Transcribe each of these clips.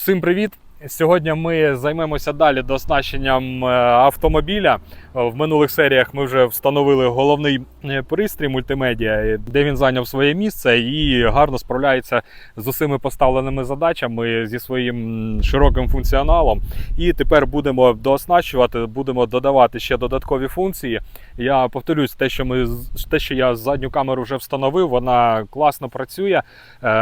Всім привіт! Сьогодні ми займемося далі дооснащенням е, автомобіля. В минулих серіях ми вже встановили головний е, пристрій мультимедіа, де він зайняв своє місце і гарно справляється з усіми поставленими задачами зі своїм широким функціоналом. І тепер будемо дооснащувати, будемо додавати ще додаткові функції. Я повторюсь, те, що ми те, що я задню камеру вже встановив, вона класно працює е,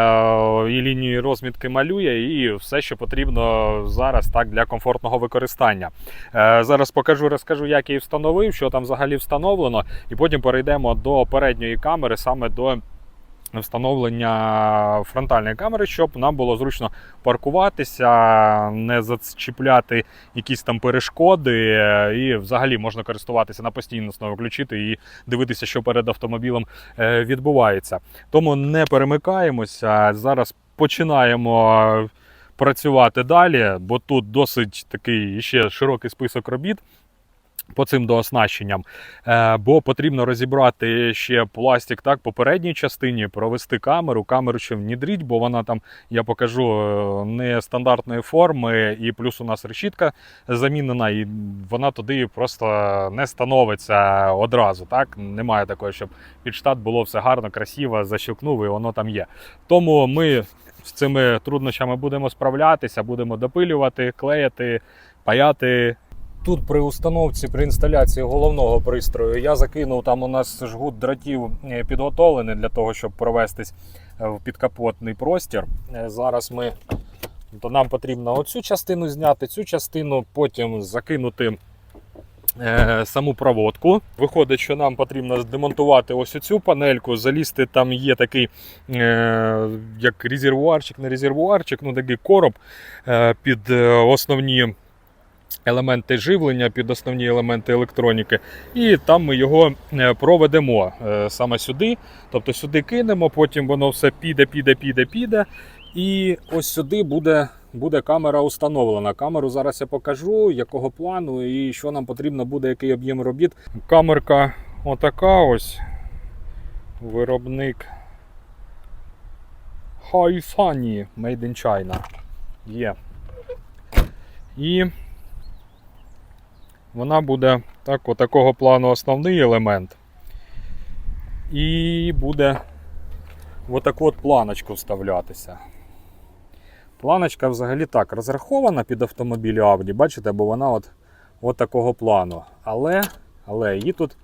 і лінії розмітки малює, і все, що потрібно зараз так для комфортного використання. Е, зараз покажу, розкажу, як її встановив, що там взагалі встановлено, і потім перейдемо до передньої камери, саме до. Встановлення фронтальної камери, щоб нам було зручно паркуватися, не зачіпляти якісь там перешкоди, е, і взагалі можна користуватися на постійну основі, включити і дивитися, що перед автомобілем е, відбувається. Тому не перемикаємося. Зараз починаємо працювати далі, бо тут досить такий ще широкий список робіт. По цим дооснащенням, Е, бо потрібно розібрати ще пластик так по передній частині, провести камеру, камеру ще внідріть, бо вона там, я покажу, е, не стандартної форми, і плюс у нас решітка замінена, і вона туди просто не становиться одразу. Так немає такого, щоб під штат було все гарно, красиво, защелкнув, і воно там є. Тому ми з цими труднощами будемо справлятися, будемо допилювати, клеїти, паяти. Тут при установці, при інсталяції головного пристрою я закинув там у нас жгут дротів е, підготовлений для того, щоб провестись е, в підкапотний простір. Е, Зараз ми то нам потрібно оцю частину зняти, цю частину, потім закинути саму проводку. Виходить, що нам потрібно демонтувати ось цю панельку, залізти. Там є такий е, як резервуарчик, не резервуарчик, ну такий короб е, під основні елементи живлення, під основні елементи електроніки. І там ми його е, проведемо е, саме сюди. Тобто сюди кинемо, потім воно все піде, піде, піде, піде. І ось сюди буде, буде камера установлена. Камеру зараз я покажу, якого плану і що нам потрібно буде, який об'єм робіт. Камерка отака ось. Виробник Haifani Made in China. Є. І вона буде так, отакого плану основний елемент. І буде отаку от планочку вставлятися. Планочка взагалі так розрахована під автомобілі Audi, бачите, бо вона от, от такого плану. Але, але її тут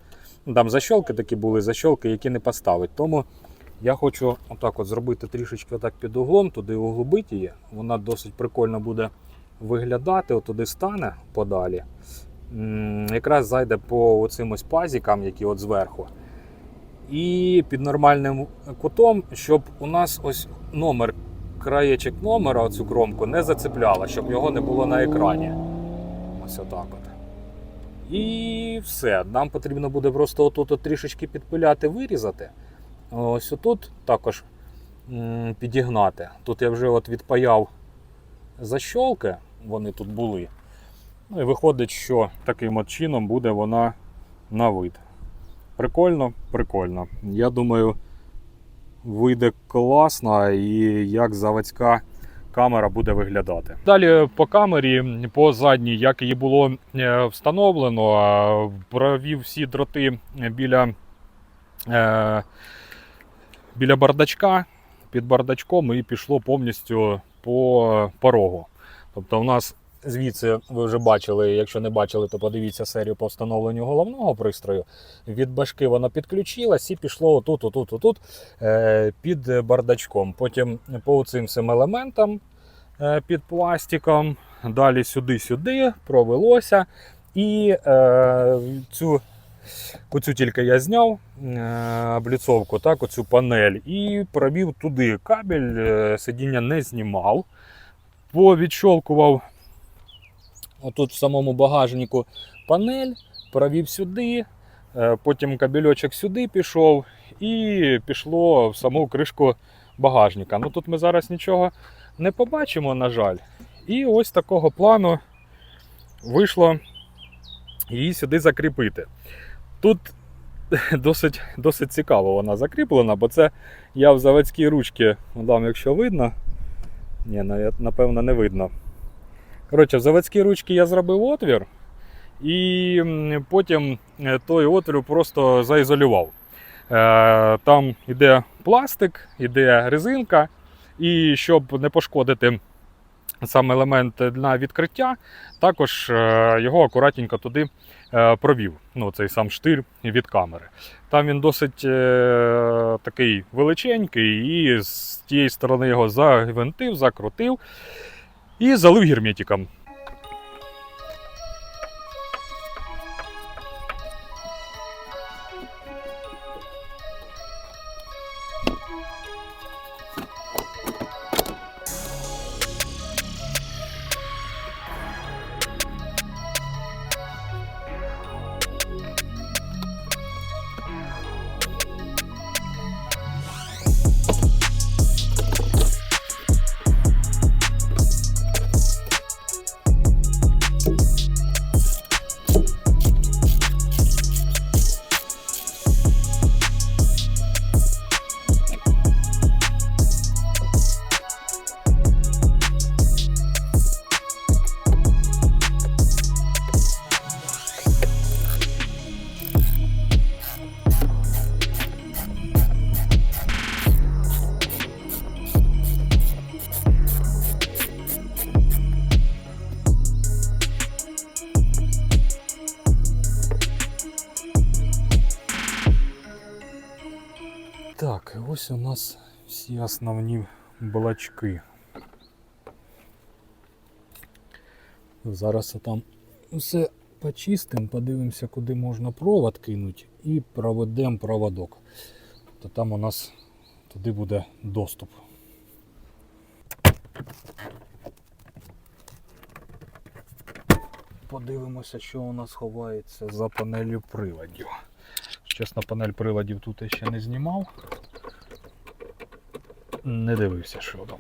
ну, там защолки такі були, защолки, які не поставить. Тому я хочу отак от зробити трішечки отак під углом, туди углубити її. Вона досить прикольно буде виглядати, от туди стане подалі. Якраз зайде по оцим ось пазікам, які от зверху. І під нормальним кутом, щоб у нас ось номер, краєчок номера, оцю кромку не зацепляло, щоб його не було на екрані. Ось отак от. І все. Нам потрібно буде просто отут от трішечки підпиляти, вирізати. Ось отут також підігнати. Тут я вже от відпаяв защолки, вони тут були. Ну і виходить, що таким от чином буде вона на вид. Прикольно, прикольно. Я думаю, вийде класно і як заводська камера буде виглядати. Далі по камері, по задній, як її було е, встановлено, е, провів всі дроти біля, е, біля бардачка, під бардачком і пішло повністю по порогу. Тобто, у нас звідси ви вже бачили, якщо не бачили, то подивіться серію по встановленню головного пристрою. Від башки воно підключилось і пішло отут, отут, отут е, під бардачком. Потім по цим всім елементам е, під пластиком, далі сюди-сюди провелося. І е, цю, оцю тільки я зняв е, обліцовку, так, оцю панель, і провів туди кабель, сидіння не знімав, повідщолкував отут в самому багажнику панель, провів сюди, е, потім кабельочок сюди пішов і пішло в саму кришку багажника. Ну тут ми зараз нічого не побачимо, на жаль. І ось такого плану вийшло її сюди закріпити. Тут досить, досить цікаво вона закріплена, бо це я в заводській ручці, там, якщо видно, Ні, напевно, не видно. Коротше, в заводській ручці я зробив отвір, і потім е, той отвір просто заізолював. Е, Там іде пластик, іде резинка, і щоб не пошкодити сам елемент на відкриття, також е, його акуратненько туди провів. Ну, цей сам штир від камери. Там він досить такий величенький, і з тієї сторони його загвинтив, закрутив і залив герметиком. Основні балачки. Зараз там все почистимо, подивимося, куди можна провод кинути і проведемо проводок. То там у нас туди буде доступ. Подивимося, що у нас ховається за панелью приладів. Чесно, панель приладів тут я ще не знімав. Не дивився, що там.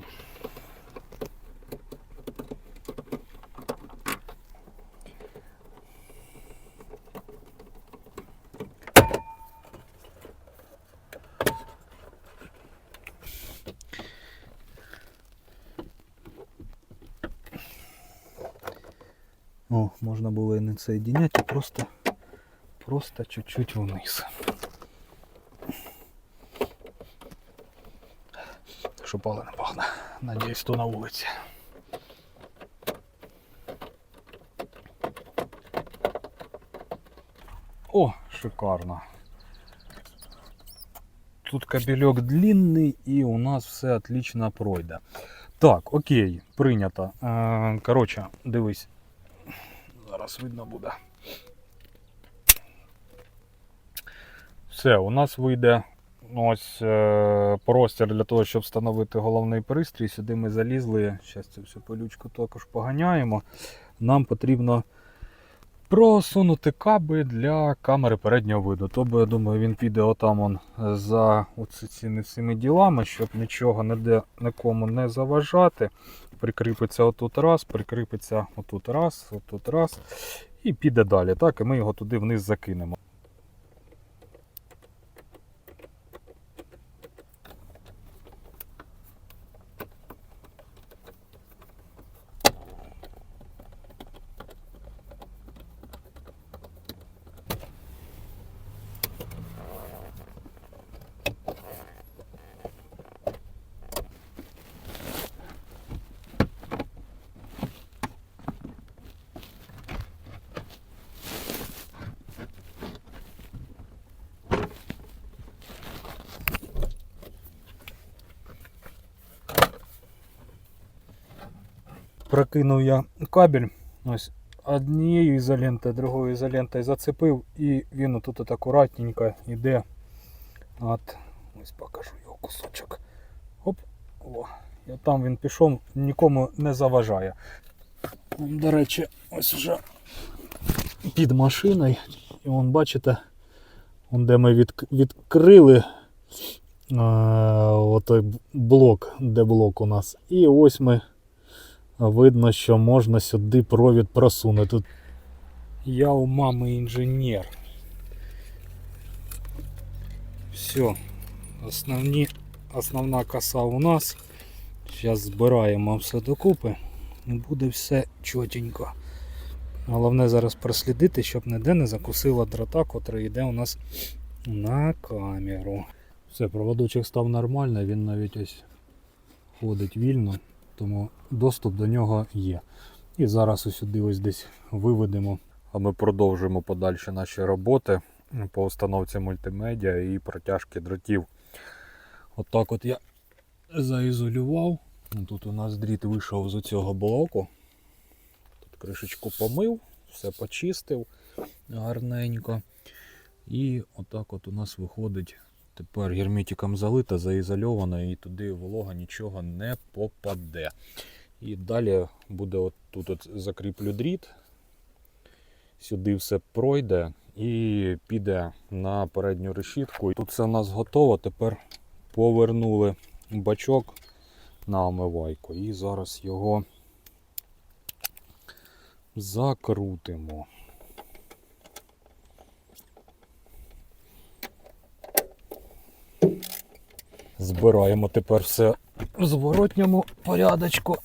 О, можна було і не соединять, а просто, просто чуть-чуть вниз. Що пале не пахне. Надіюсь, то на вулиці. О, шикарно. Тут кабельок длинний і у нас все отлично пройде. Так, окей, прийнято. Е, Коротше, дивись. Зараз видно буде. Все, у нас вийде ось е, простір для того, щоб встановити головний пристрій. Сюди ми залізли. Зараз цю всю пилючку також поганяємо. Нам потрібно просунути каби для камери переднього виду. Тобто, я думаю, він піде отам он за цими всіми ділами, щоб нічого ніде нікому не заважати. Прикріпиться отут раз, прикріпиться отут раз, отут раз. І піде далі. Так, і ми його туди вниз закинемо. Прокинув я кабель. Ось однією ізолентою, другою ізолентою зацепив і він отут от акуратненько йде. От, ось покажу його кусочок. Оп, о. І там він пішов, нікому не заважає. До речі, ось вже під машиною. І вон, бачите, вон де ми від, відкрили е, отой блок, де блок у нас. І ось ми видно, що можна сюди провід просунути. Я у мами інженер. Все. Основні, основна коса у нас. Зараз збираємо все докупи і буде все чотенько. Головне зараз прослідити, щоб ніде не закусила дрота, котрий йде у нас на камеру. Все, проводочок став нормально, він навіть ось ходить вільно, тому доступ до нього є. І зараз ось сюди ось десь виведемо. А ми продовжуємо подальші наші роботи по установці мультимедіа і протяжки дротів. Отак от я заізолював. Тут у нас дріт вийшов з цього блоку. Тут кришечку помив, все почистив гарненько. І отак от у нас виходить тепер герметиком залита, заізольована і туди волога нічого не попаде. І далі буде от тут от закріплю дріт, сюди все пройде і піде на передню решітку. Тут все у нас готово. Тепер повернули бачок на омивайку і зараз його закрутимо. Збираємо тепер все в зворотньому порядочку.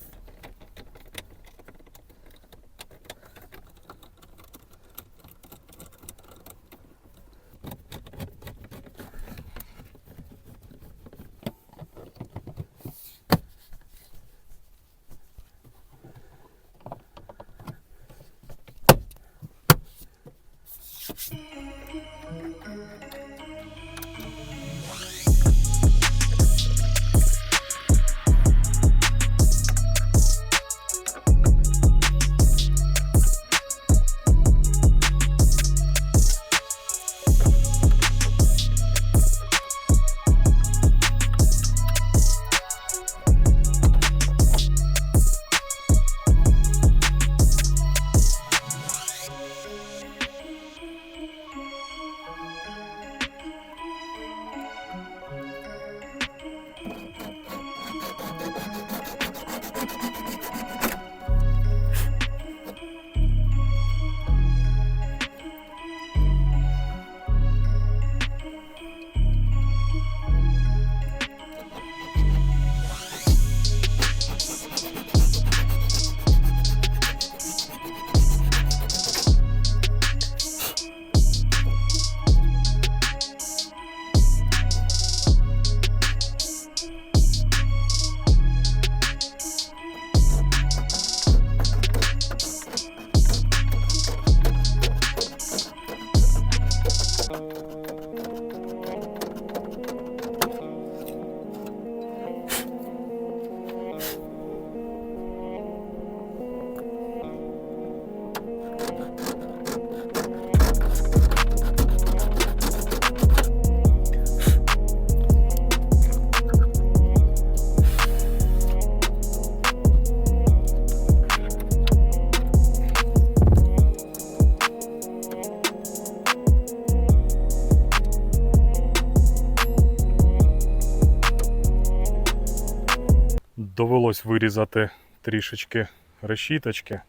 Довелось вирізати трішечки решіточки,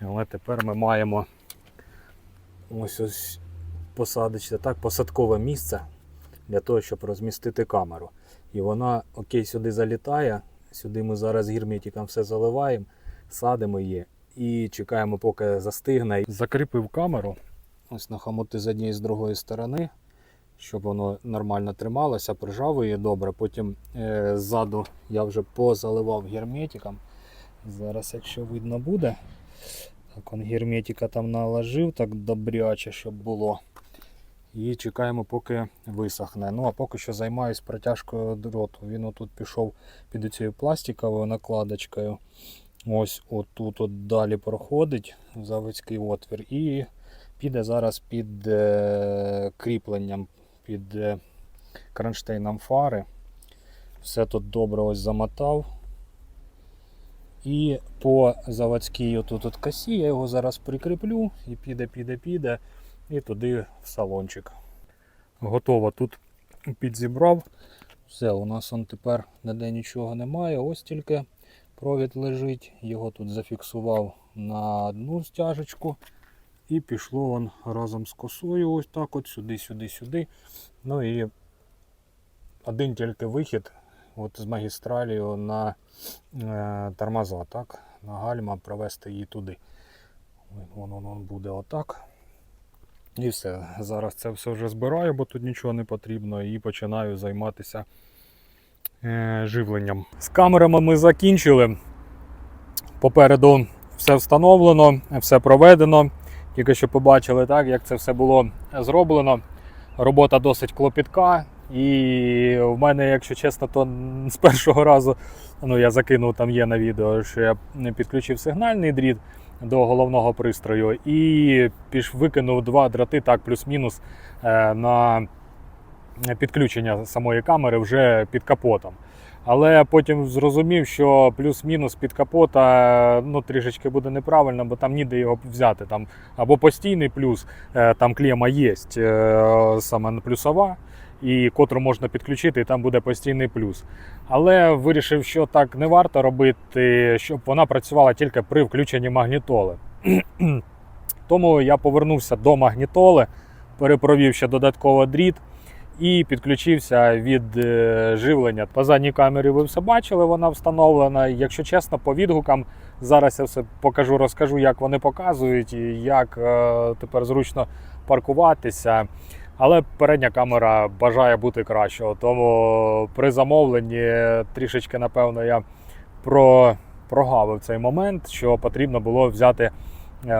але тепер ми маємо ось ось посадочне, так, посадкове місце для того, щоб розмістити камеру. І вона окей сюди залітає. Сюди ми зараз герметиком все заливаємо, садимо її і чекаємо, поки застигне. Закріпив камеру ось на хамоти з однієї з другої сторони, щоб воно нормально трималося, прижав її добре. Потім е, ззаду я вже позаливав герметиком. Зараз, якщо видно буде, так он герметика там наложив так добряче, щоб було. І чекаємо, поки висохне. Ну а поки що займаюсь протяжкою дроту. Він отут пішов під цією пластиковою накладочкою. Ось отут от далі проходить заводський отвір. І піде зараз під е, кріпленням, під е, кронштейном фари. Все тут добре ось замотав. І по заводській отут от косі я його зараз прикріплю і піде, піде, піде і туди в салончик. Готово тут підзібрав. Все, у нас он тепер ніде нічого немає. Ось тільки провід лежить. Його тут зафіксував на одну стяжечку. І пішло он разом з косою, ось так от сюди, сюди, сюди. Ну і один тільки вихід от з магістралію на е, тормоза, так? На гальма провести її туди. Ой, Воно, воно буде отак. І все. Зараз це все вже збираю, бо тут нічого не потрібно, і починаю займатися е, живленням. З камерами ми закінчили. Попереду все встановлено, все проведено. Тільки що побачили, так, як це все було зроблено. Робота досить клопітка. І в мене, якщо чесно, то з першого разу ну, я закинув там є на відео, що я підключив сигнальний дріт до головного пристрою і піш викинув два дроти, так, плюс-мінус е, на підключення самої камери вже під капотом. Але потім зрозумів, що плюс-мінус під капота ну, трішечки буде неправильно, бо там ніде його взяти. Там або постійний плюс, е, там клема є е, саме плюсова, і котру можна підключити, і там буде постійний плюс. Але вирішив, що так не варто робити, щоб вона працювала тільки при включенні магнітоли. Тому я повернувся до магнітоли, перепровів ще додатково дріт і підключився від е, живлення. По задній камері ви все бачили, вона встановлена. Якщо чесно, по відгукам зараз я все покажу, розкажу, як вони показують і як е, тепер зручно паркуватися. Але передня камера бажає бути кращого. Тому при замовленні трішечки, напевно, я про, прогавив цей момент, що потрібно було взяти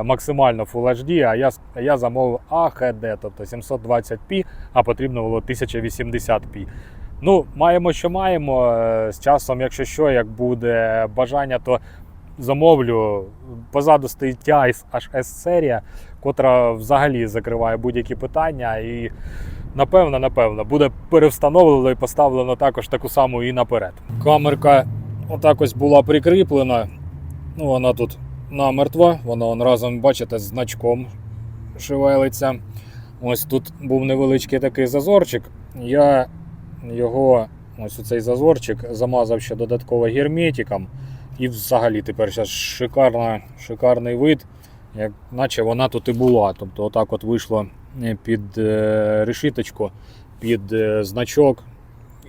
максимально Full HD, а я, я замовив AHD, тобто 720p, а потрібно було 1080p. Ну, маємо, що маємо. Е, З часом, якщо що, як буде бажання, то замовлю. Позаду стоїть TI HS серія, котра взагалі закриває будь-які питання. І напевно, напевно, буде перевстановлено і поставлено також таку саму і наперед. Камерка отак ось була прикріплена. Ну, вона тут намертва, вона он разом, бачите, з значком шевелиться. Ось тут був невеличкий такий зазорчик. Я його, ось цей зазорчик, замазав ще додатково герметиком. І взагалі тепер зараз шикарна, шикарний вид, як наче вона тут і була. Тобто, отак от вийшло е, під е, решіточку, під е, значок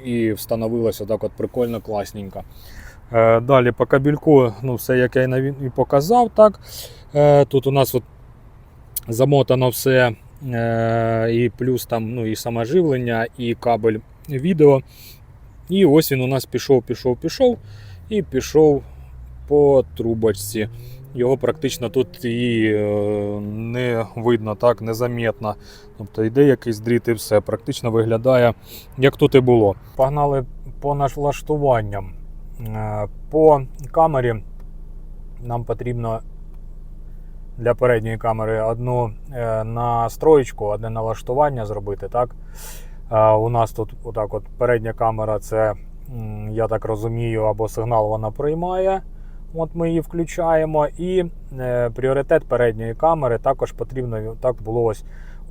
і встановилося отак от прикольно, класненько. Е, Далі по кабельку, ну, все як я і показав. так. Е, Тут у нас от замотано все, е, і плюс там ну, і саме живлення, і кабель відео. І ось він у нас пішов, пішов, пішов і пішов по трубочці. Його практично тут і не видно, так, незамітно. Тобто йде якийсь дріт і все. Практично виглядає, як тут і було. Погнали по налаштуванням. Е, По камері нам потрібно для передньої камери одну е, настроєчку, одне налаштування зробити. Так? Е, У нас тут отак от передня камера, це, я так розумію, або сигнал вона приймає. От ми її включаємо. І пріоритет передньої камери також потрібно так було ось,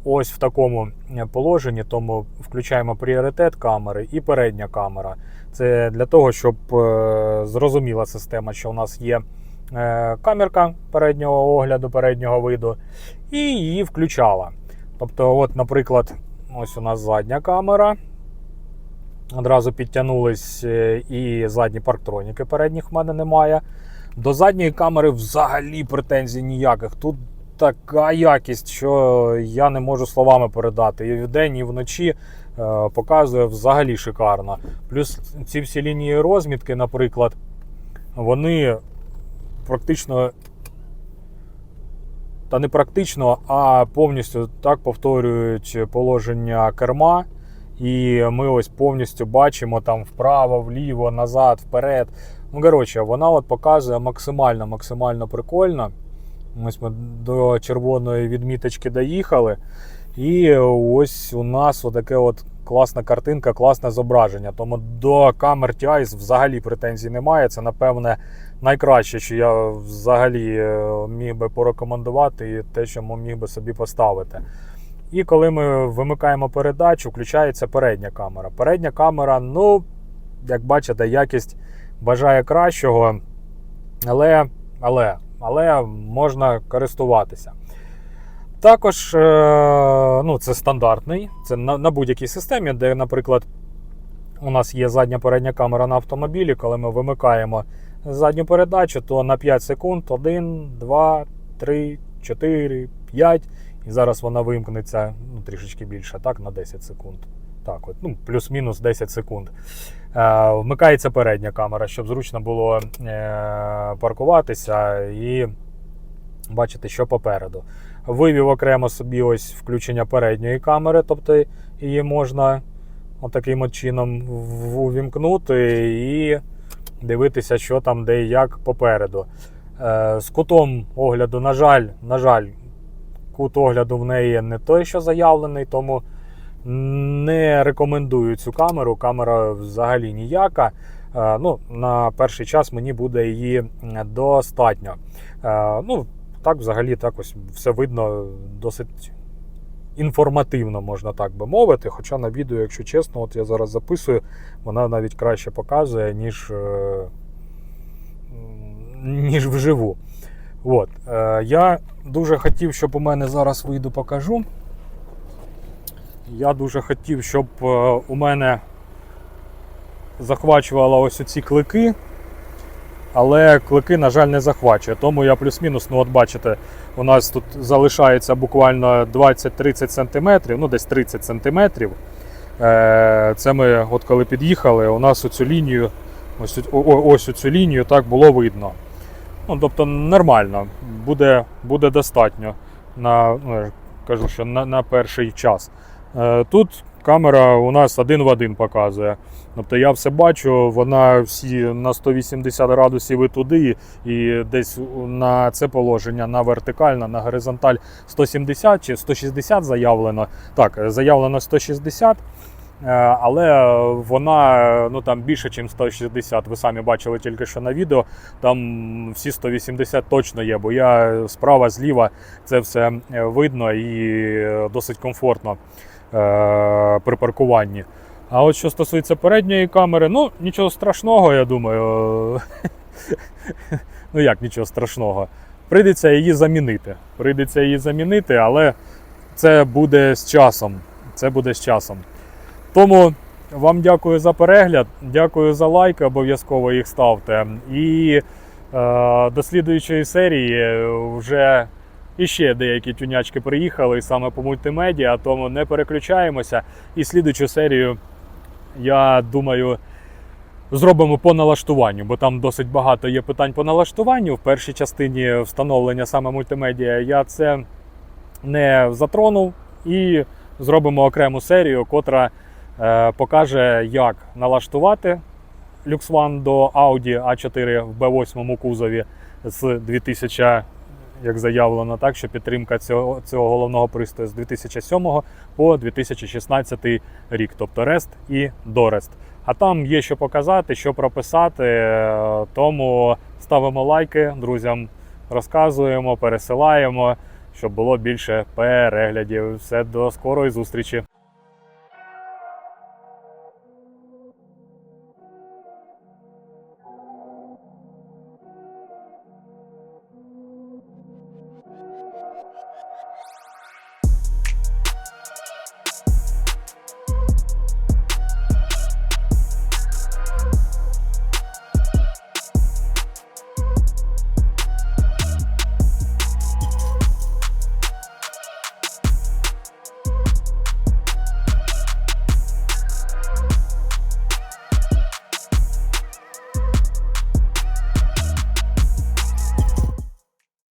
ось в такому положенні. Тому включаємо пріоритет камери і передня камера. Це для того, щоб е, зрозуміла система, що у нас є е, камерка переднього огляду, переднього виду, і її включала. Тобто, от, наприклад, ось у нас задня камера. Одразу підтягнулись е, і задні парктроніки передніх в мене немає. До задньої камери взагалі претензій ніяких. Тут така якість, що я не можу словами передати. І вдень, і вночі показує взагалі шикарно. Плюс ці всі лінії розмітки, наприклад, вони практично. Та не практично, а повністю так повторюють положення керма. І ми ось повністю бачимо там вправо, вліво, назад, вперед. Ну, коротше, вона от показує максимально, максимально прикольно. Ось ми до червоної відміточки доїхали. І ось у нас отаке от класна картинка, класне зображення. Тому до камер TI взагалі претензій немає. Це, напевне, найкраще, що я взагалі е, міг би порекомендувати і те, що міг би собі поставити. І коли ми вимикаємо передачу, включається передня камера. Передня камера, ну, як бачите, якість бажає кращого, але, але, але можна користуватися. Також, е, ну, це стандартний, це на, на будь-якій системі, де, наприклад, у нас є задня передня камера на автомобілі. Коли ми вимикаємо задню передачу, то на 5 секунд 1, 2, 3, 4, 5. І зараз вона вимкнеться ну, трішечки більше, так, на 10 секунд. Так, от, ну, плюс-мінус 10 секунд. Е, вмикається передня камера, щоб зручно було е, паркуватися і бачити, що попереду. Вивів окремо собі ось включення передньої камери, тобто її можна отаким от чином увімкнути і дивитися, що там, де і як попереду. Е, з кутом огляду, на жаль, на жаль, кут огляду в неї не той, що заявлений, тому не рекомендую цю камеру. Камера взагалі ніяка. Е, ну, на перший час мені буде її достатньо. Е, ну, так, взагалі, так ось все видно досить інформативно, можна так би мовити. Хоча на відео, якщо чесно, от я зараз записую, вона навіть краще показує, ніж, е, ніж вживу. От. Е, я дуже хотів, щоб у мене зараз вийду покажу. Я дуже хотів, щоб е, у мене захвачувало ось оці клики. Але клики, на жаль, не захвачує. Тому я плюс-мінус, ну от бачите, у нас тут залишається буквально 20-30 см, ну десь 30 см. Е, Це ми, от коли під'їхали, у нас оцю лінію, ось, ось цю лінію так було видно. Ну, тобто нормально, буде, буде достатньо на, ну, кажу, що на, на перший час. Е, Тут камера у нас один в один показує. Тобто я все бачу, вона всі на 180 градусів і туди, і десь на це положення на вертикальна, на горизонталь 170 чи 160 заявлено. Так, заявлено 160. е, Але вона ну там більше, ніж 160. Ви самі бачили тільки що на відео. Там всі 180 точно є, бо я справа, зліва це все е, видно і е, досить комфортно при паркуванні. А от що стосується передньої камери, ну нічого страшного, я думаю. ну як нічого страшного. Прийдеться її замінити. Прийдеться її замінити, але це буде з часом. Це буде з часом. Тому вам дякую за перегляд, дякую за лайки, обов'язково їх ставте. І е, до слідуючої серії вже іще деякі тюнячки приїхали саме по мультимедіа, тому не переключаємося. І слідуючу серію, я думаю, зробимо по налаштуванню, бо там досить багато є питань по налаштуванню. В першій частині встановлення саме мультимедіа я це не затронув. І зробимо окрему серію, котра е, покаже, як налаштувати Lux до Audi A4 в B8 кузові з 2000, як заявлено, так що підтримка цього, цього головного пристрою з 2007 по 2016 рік, тобто Рест і Дорест. А там є що показати, що прописати. е, Тому ставимо лайки, друзям розказуємо, пересилаємо, щоб було більше переглядів. Все до скорої зустрічі.